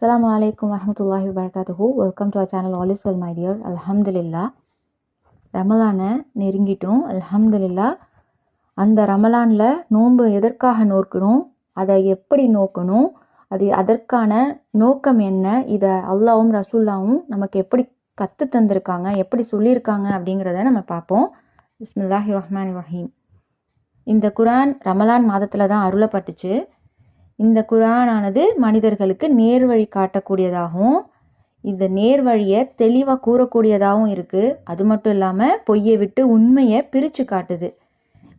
அஸ்ஸலாமு வலைக்கம் வரமத்துல்லாஹி வபரகாத்துஹு welcome to our channel all is well my dear அல்ஹம்துலில்லா ரமலானை நெருங்கிட்டோம். அல்ஹம்துலில்லா அந்த ரமலானில் நோன்பு எதற்காக நோக்கணும் அதை எப்படி நோக்கணும்? அது அதற்கான நோக்கம் என்ன? இதை அல்லாவும் ரசூல்லாவும் நமக்கு எப்படி கற்று தந்திருக்காங்க? எப்படி சொல்லியிருக்காங்க? அப்படிங்கிறத நம்ம பார்ப்போம். பிஸ்மில்லாஹி ரஹ்மான் ரஹீம். இந்த குரான் ரமலான் மாதத்தில் தான் அருளப்பட்டுச்சு. இந்த குரானானது மனிதர்களுக்கு நேர்வழி காட்டக்கூடியதாகவும் இந்த நேர் வழியை தெளிவாக கூறக்கூடியதாகவும் இருக்குது அது மட்டும் இல்லாமல் பொய்யை விட்டு உண்மையை பிரித்து காட்டுது.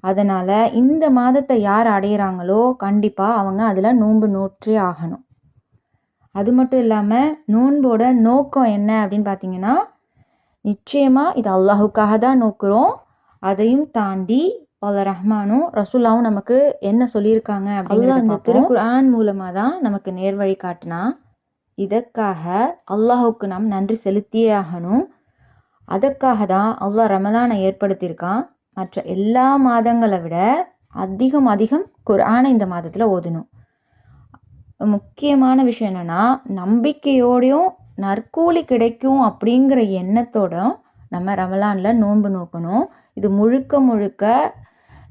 அதனால் இந்த மாதத்தை யார் அடையிறாங்களோ கண்டிப்பாக அவங்க அதில் நோன்பு நோற்றே ஆகணும். அது மட்டும் இல்லாமல் நோன்போட நோக்கம் என்ன அப்படின்னு பார்த்தீங்கன்னா நிச்சயமாக இது அல்லாஹுக்காக தான் நோக்குறோம். அதையும் தாண்டி அல்ல ரஹ்மானும் ரசூல்லாவும் நமக்கு என்ன சொல்லியிருக்காங்க அப்படிங்கிறத இந்த திருக்குர்ஆன் மூலமாக தான் நமக்கு நேர்வழி காட்டினா இதற்காக அல்லாஹுக்கு நாம் நன்றி செலுத்தியே ஆகணும். அதற்காக தான் அல்லாஹ் ரமலானை ஏற்படுத்தியிருக்கான். மற்ற எல்லா மாதங்களை விட அதிகம் அதிகம் குர்ஆனை இந்த மாதத்தில் ஓதணும். முக்கியமான விஷயம் என்னென்னா நம்பிக்கையோடையும் நற்கூலி கிடைக்கும் அப்படிங்கிற எண்ணத்தோடும் நம்ம ரமலானில் நோன்பு நோக்கணும். இது முழுக்க முழுக்க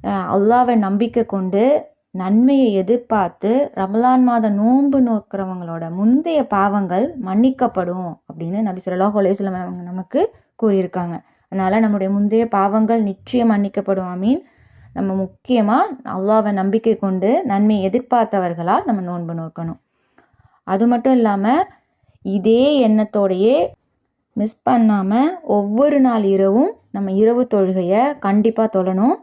அல்லாவை நம்பிக்கை கொண்டு நன்மையை எதிர்பார்த்து ரமலான் மாத நோன்பு நோக்கிறவங்களோட முந்தைய பாவங்கள் மன்னிக்கப்படும் அப்படின்னு நபி சொல்லாஹ் அலேஸ்லம் நமக்கு கூறியிருக்காங்க. அதனால் நம்முடைய முந்தைய பாவங்கள் நிச்சயம் மன்னிக்கப்படும் மீன் நம்ம முக்கியமாக அல்லாவை நம்பிக்கை கொண்டு நன்மையை எதிர்பார்த்தவர்களாக நம்ம நோன்பு நோக்கணும். அது மட்டும் இல்லாமல் இதே எண்ணத்தோடையே மிஸ் பண்ணாமல் ஒவ்வொரு நாள் இரவும் நம்ம இரவு தொழுகையை கண்டிப்பாக தொழணும்.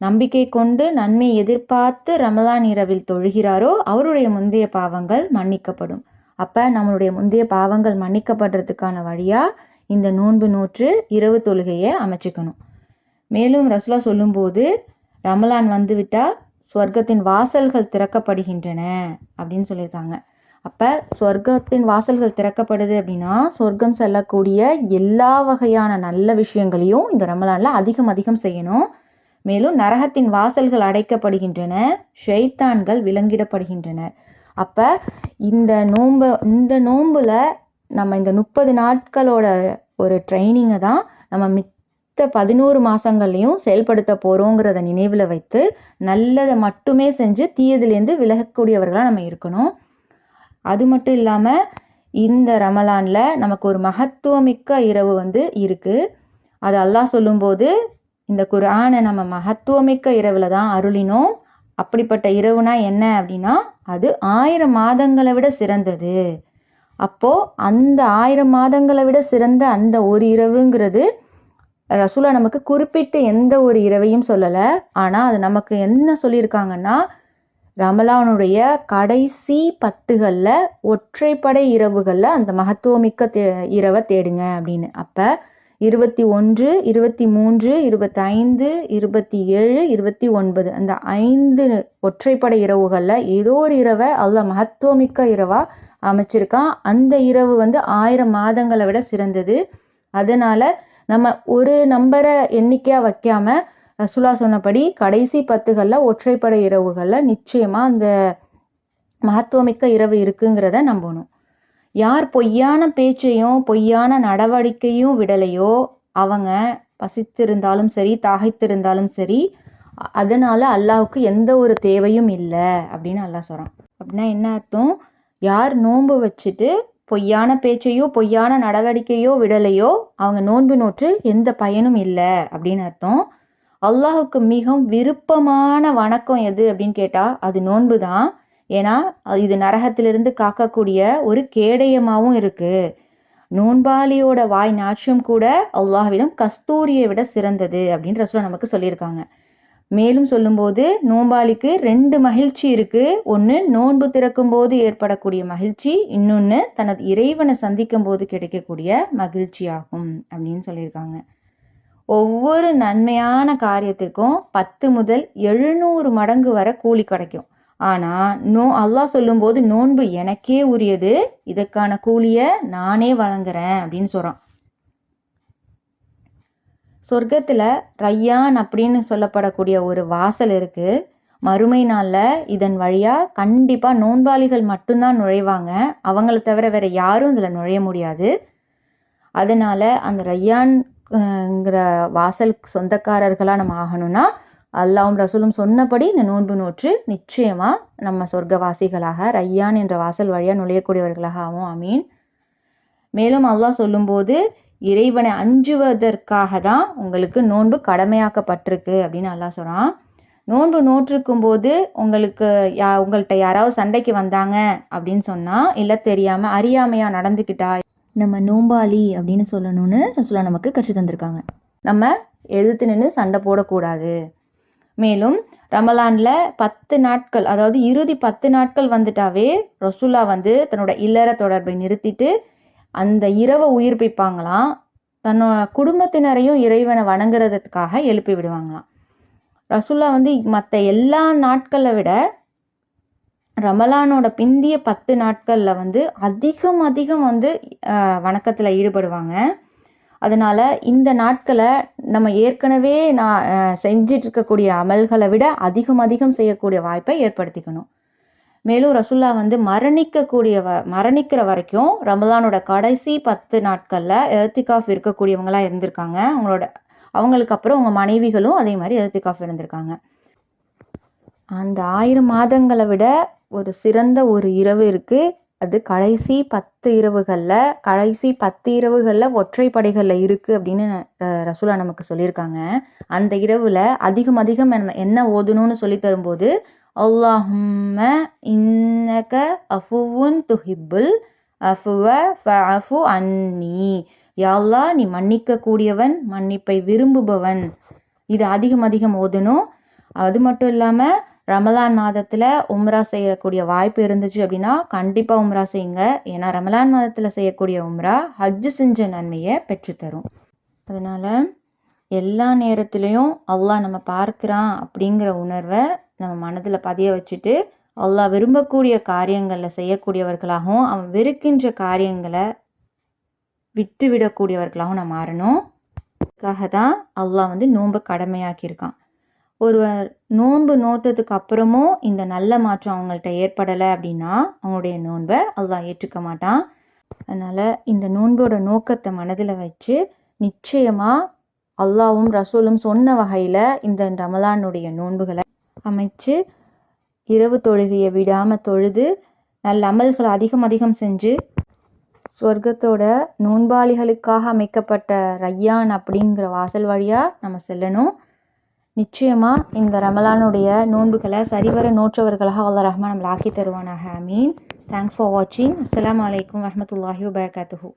நம்பிக்கை கொண்டு நன்மை எதிர்பார்த்து ரமலான் இரவில் தொழுகிறாரோ அவருடைய முந்தைய பாவங்கள் மன்னிக்கப்படும். அப்போ நம்மளுடைய முந்தைய பாவங்கள் மன்னிக்கப்படுறதுக்கான வழியாக இந்த நோன்பு நூற்று இரவு தொழுகையை அமைச்சிக்கணும். மேலும் ரசுலா சொல்லும்போது ரமலான் வந்துவிட்டால் சொர்க்கத்தின் வாசல்கள் திறக்கப்படுகின்றன அப்படின்னு சொல்லியிருக்காங்க. அப்போ சொர்க்கத்தின் வாசல்கள் திறக்கப்படுது அப்படின்னா சொர்க்கம் செல்லக்கூடிய எல்லா வகையான நல்ல விஷயங்களையும் இந்த ரமலானில் அதிகம் அதிகம் செய்யணும். மேலும் நரகத்தின் வாசல்கள் அடைக்கப்படுகின்றன ஷெய்தான்கள் விலங்கிடப்படுகின்றன. அப்போ இந்த நோன்பு இந்த நோம்பில் நம்ம இந்த முப்பது நாட்களோட ஒரு ட்ரைனிங்கை தான் நம்ம மித்த பதினோரு மாதங்கள்லையும் செயல்படுத்த போகிறோங்கிறத நினைவில் வைத்து நல்லதை மட்டுமே செஞ்சு தீயதுலேருந்து விலகக்கூடியவர்களாக நம்ம இருக்கணும். அது மட்டும் இல்லாமல் இந்த ரமலானில் நமக்கு ஒரு மகத்துவமிக்க இரவு வந்து இருக்குது அது அல்லாஹ் சொல்லும்போது இந்த குரானை நம்ம மகத்துவமிக்க இரவில் தான் அருளினோம். அப்படிப்பட்ட இரவுனா என்ன அப்படின்னா அது ஆயிரம் மாதங்களை விட சிறந்தது. அப்போது அந்த ஆயிரம் மாதங்களை விட சிறந்த அந்த ஒரு இரவுங்கிறது ரசூலா நமக்கு குறிப்பிட்டு எந்த ஒரு இரவையும் சொல்லலை. ஆனால் அது நமக்கு என்ன சொல்லியிருக்காங்கன்னா ரமலானுடைய கடைசி பத்துகளில் ஒற்றைப்படை இரவுகளில் அந்த மகத்துவமிக்க தே இரவை தேடுங்க அப்படின்னு. அப்போ இருபத்தி ஒன்று இருபத்தி மூன்று இருபத்தைந்து இருபத்தி ஏழு இருபத்தி ஒன்பது. அந்த ஐந்து ஒற்றைப்படை இரவுகளில் ஏதோ ஒரு இரவை அல்ல மகத்துவமிக்க இரவாக அமைச்சிருக்கான். அந்த இரவு வந்து ஆயிரம் மாதங்களை விட சிறந்தது. அதனால் நம்ம ஒரு நம்பரை எண்ணிக்கையாக வைக்காம ரசுலா சொன்னபடி கடைசி பத்துகளில் ஒற்றைப்படை இரவுகளில் நிச்சயமாக அந்த மகத்துவமிக்க இரவு இருக்குங்கிறத நம்பணும். யார் பொய்யான பேச்சையும் பொய்யான நடவடிக்கையும் விடலையோ அவங்க பசித்திருந்தாலும் சரி தாகைத்திருந்தாலும் சரி அதனால் அல்லாவுக்கு எந்த ஒரு தேவையும் இல்லை அப்படின்னு அல்லாஹ் சொல்கிறான் அப்படின்னா என்ன அர்த்தம்? யார் நோன்பு வச்சுட்டு பொய்யான பேச்சையோ பொய்யான நடவடிக்கையோ விடலையோ அவங்க நோன்பு நோற்று எந்த பயனும் இல்லை அப்படின்னு அர்த்தம். அல்லாஹுக்கு மிகவும் விருப்பமான வணக்கம் எது அப்படின்னு கேட்டால் அது நோன்பு தான் ஏன்னா இது நரகத்திலிருந்து காக்கக்கூடிய ஒரு கேடயமாகவும் இருக்குது நோன்பாளியோட வாய் நாட்சியம் கூட அல்லாஹ்விடம் கஸ்தூரியை விட சிறந்தது அப்படின்ற சொல்ல நமக்கு சொல்லியிருக்காங்க. மேலும் சொல்லும்போது நோன்பாளிக்கு ரெண்டு மகிழ்ச்சி இருக்குது ஒன்று நோன்பு திறக்கும் போது ஏற்படக்கூடிய மகிழ்ச்சி. இன்னொன்று தனது இறைவனை சந்திக்கும் போது கிடைக்கக்கூடிய மகிழ்ச்சி ஆகும் அப்படின்னு சொல்லியிருக்காங்க. ஒவ்வொரு நன்மையான காரியத்திற்கும் பத்து முதல் எழுநூறு மடங்கு வரை கூலி கிடைக்கும். ஆனால் நோ அல்லாஹ் சொல்லும்போது நோன்பு எனக்கே உரியது. இதற்கான கூலியை நானே வழங்குறேன் அப்படின்னு சொல்கிறான் சொர்க்கத்தில் ரையான் அப்படின்னு சொல்லப்படக்கூடிய ஒரு வாசல் இருக்குது மறுமை நாளில் இதன் வழியாக கண்டிப்பாக நோன்பாளிகள் மட்டும்தான் நுழைவாங்க. அவங்கள தவிர வேறு யாரும் இதில் நுழைய முடியாது. அதனால் அந்த ரையான்ங்கிற வாசலுக்கு சொந்தக்காரர்களாக நம்ம ஆகணும்னா அல்லாவும் ரசூலும் சொன்னபடி இந்த நோன்பு நோற்று நிச்சயமாக நம்ம சொர்க்கவாசிகளாக ரையான் என்ற வாசல் வழியாக நுழையக்கூடியவர்களாக ஆகும் அமீன் மேலும் அல்லாஹ் சொல்லும்போது இறைவனை அஞ்சுவதற்காக தான் உங்களுக்கு நோன்பு கடமையாக்கப்பட்டிருக்கு அப்படின்னு அல்லாஹ் சொல்கிறான் நோன்பு நோற்றிருக்கும் போது உங்களுக்கு யா உங்கள்கிட்ட யாராவது சண்டைக்கு வந்தாங்க அப்படின்னு சொன்னால் இல்லை தெரியாமல் அறியாமையாக நடந்துக்கிட்டா நம்ம நோம்பாளி அப்படின்னு சொல்லணும்னு ரசூலா நமக்கு கற்று தந்திருக்காங்க நம்ம எழுத்து நின்று சண்டை போடக்கூடாது. மேலும் ரமலானில் பத்து நாட்கள் அதாவது இறுதி பத்து நாட்கள் வந்துட்டாவே ரசுல்லா வந்து தன்னோட இல்லற தொடர்பை நிறுத்திட்டு அந்த இரவை உயிர்ப்பிப்பாங்களாம். தன்னோட குடும்பத்தினரையும் இறைவனை வணங்குறதுக்காக எழுப்பி விடுவாங்களாம். ரசுல்லா வந்து மற்ற எல்லா நாட்களை விட ரமலானோட பிந்திய பத்து நாட்களில் வந்து அதிகம் அதிகம் வந்து வணக்கத்தில் ஈடுபடுவாங்க. அதனால் இந்த நாட்களை நம்ம ஏற்கனவே நான் செஞ்சிட்டு இருக்கக்கூடிய அமல்களை விட அதிகம் அதிகம் செய்யக்கூடிய வாய்ப்பை ஏற்படுத்திக்கணும். மேலும் ரசுல்லா வந்து மரணிக்கக்கூடிய வ மரணிக்கிற வரைக்கும் ரமலானோட கடைசி பத்து நாட்களில் எர்த்திகாஃப் இருக்கக்கூடியவங்களாக இருந்திருக்காங்க. அவங்களோட அவங்களுக்கு அப்புறம் அவங்க மனைவிகளும் அதே மாதிரி எர்த்திகாஃப் இருந்திருக்காங்க. அந்த ஆயிரம் மாதங்களை விட ஒரு சிறந்த ஒரு இரவு இருக்குது அது கடைசி பத்து இரவுகளில் கடைசி பத்து இரவுகளில் ஒற்றைப்படைகளில் இருக்குது அப்படின்னு ரசூலா நமக்கு சொல்லியிருக்காங்க. அந்த இரவில் அதிகம் அதிகம் என்ன ஓதணும்னு சொல்லி தரும்போது அல்லாஹும்ம இன்னக அஃபுவுன் துஹிப்புல் அஃபுவ அஃபு அன்னி. யாழ்லா நீ மன்னிக்க கூடியவன் மன்னிப்பை விரும்புபவன். இது அதிகம் அதிகம் ஓதணும். அது மட்டும் இல்லாமல் ரமலான் மாதத்தில் உம்ரா செய்யக்கூடிய வாய்ப்பு இருந்துச்சு அப்படின்னா கண்டிப்பாக உம்ரா செய்யுங்க. ஏன்னா ரமலான் மாதத்தில் செய்யக்கூடிய உம்ரா ஹஜ்ஜு செஞ்ச நன்மையை பெற்றுத்தரும். அதனால் எல்லா நேரத்துலேயும் அல்லாஹ் நம்ம பார்க்குறான் அப்படிங்கிற உணர்வை நம்ம மனதில் பதிய வச்சுட்டு அல்லாஹ் விரும்பக்கூடிய காரியங்களில் செய்யக்கூடியவர்களாகவும் அவன் வெறுக்கின்ற காரியங்களை விட்டு விடக்கூடியவர்களாகவும் நம்ம மாறணும். அதுக்காக தான் அல்லாஹ் வந்து நோன்பை கடமையாக்கியிருக்கான். ஒருவர் நோன்பு நோட்டதுக்கு அப்புறமும் இந்த நல்ல மாற்றம் அவங்கள்ட்ட ஏற்படலை அப்படின்னா அவங்களுடைய நோன்பை அல்லாஹ் ஏற்றுக்க மாட்டான். அதனால் இந்த நோன்போட நோக்கத்தை மனதில் வச்சு நிச்சயமாக அல்லாவும் ரசூலும் சொன்ன வகையில் இந்த ரமலானுடைய நோன்புகளை அமைச்சு இரவு தொழுகையை விடாமல் தொழுது நல்ல அமல்களை அதிகம் அதிகம் செஞ்சு சொர்க்கத்தோட நோன்பாளிகளுக்காக அமைக்கப்பட்ட ரையான் அப்படிங்கிற வாசல் வழியாக நம்ம செல்லணும். நிச்சயமாக இந்த ரமலானுடைய நோன்புகளை சரிவர நோற்றவர்களாக அல்லா ரஹ்மான் நம்மளை ஆக்கி தருவானாக அமீன் தேங்க்ஸ் ஃபார் வாட்சிங் அஸ்லாம் வலைக்கம் வரமத்துல்லாஹி வபர்காத்துஹூ